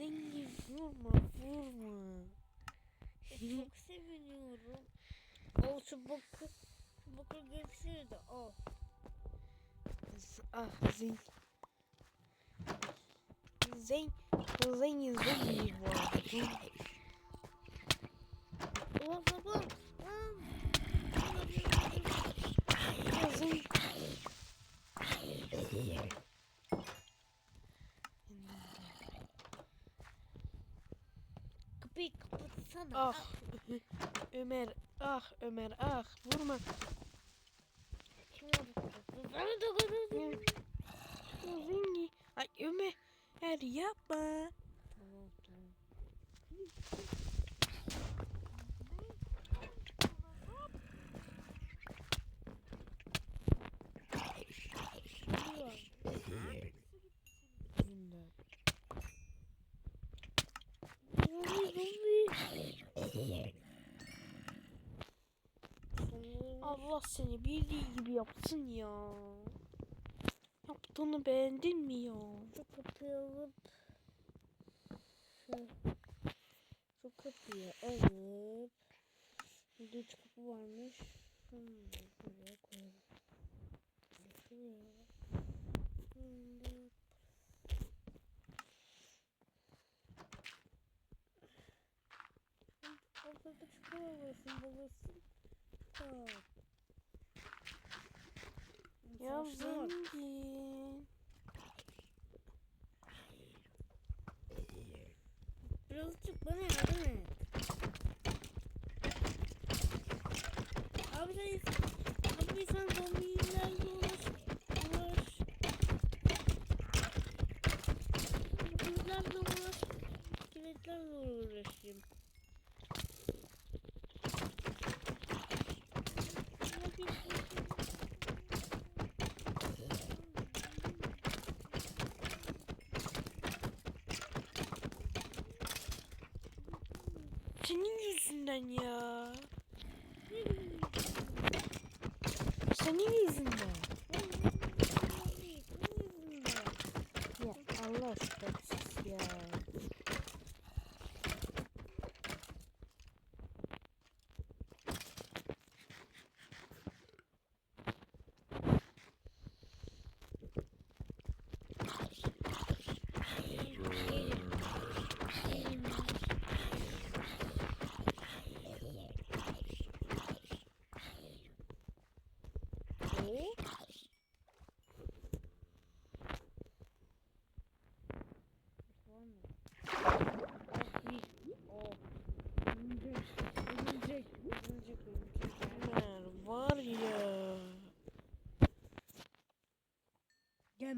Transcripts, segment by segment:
zengin vurma vurma. Çok seviniyorum. Al şu boku. Şu boku geçsene de al. Ah zengin. Zengin zengin zengin bu arada. Baba. Zengin. Kapıyı kapatsana. Ah Ömer ah Ömer ah vurma. Kim oldu? Bana dokundu. Ah, Zengin. Ay Ömer her yapma. Tamam tamam. Yüzünden. Allah seni bildiği gibi yapsın ya. Yaptığını beğendin mi ya? Kapıyı alıp şu, kapıyı alıp burada üç kapı varmış. Şunu buraya koyalım. Şuraya. Şimdi Карточковый футболист. Так. Я в Индии. Ya. Senin yüzünden.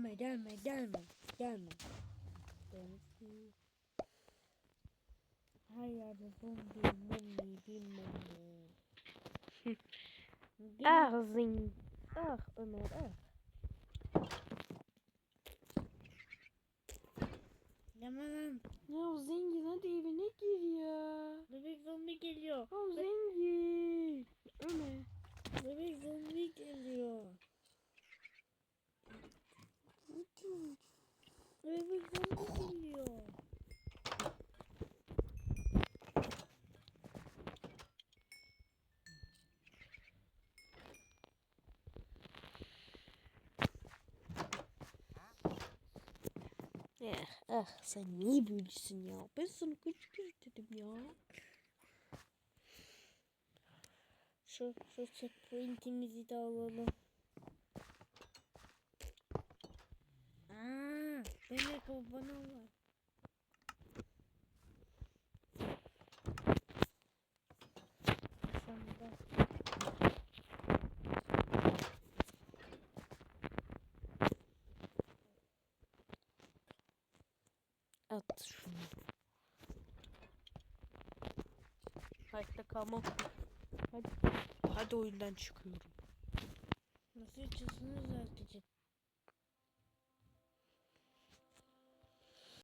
Gelme gelme gelme. Gelme. Gelsin. Her yerde zombi, mummi, bilmem ne. Ah zengin. Ah Ömer ah. Lan. Bebek zombi geliyor. Eh, ah sen niye böylesin ya? Ben sana kere dedim ya. Şu, şu checkpoint'imizi de alalım. Demek o bana var. Aşağıda. At şunu. Hayatta kalmam. Hadi. Hadi oyundan çıkıyorum. Nasıl açılsın düzeltecek.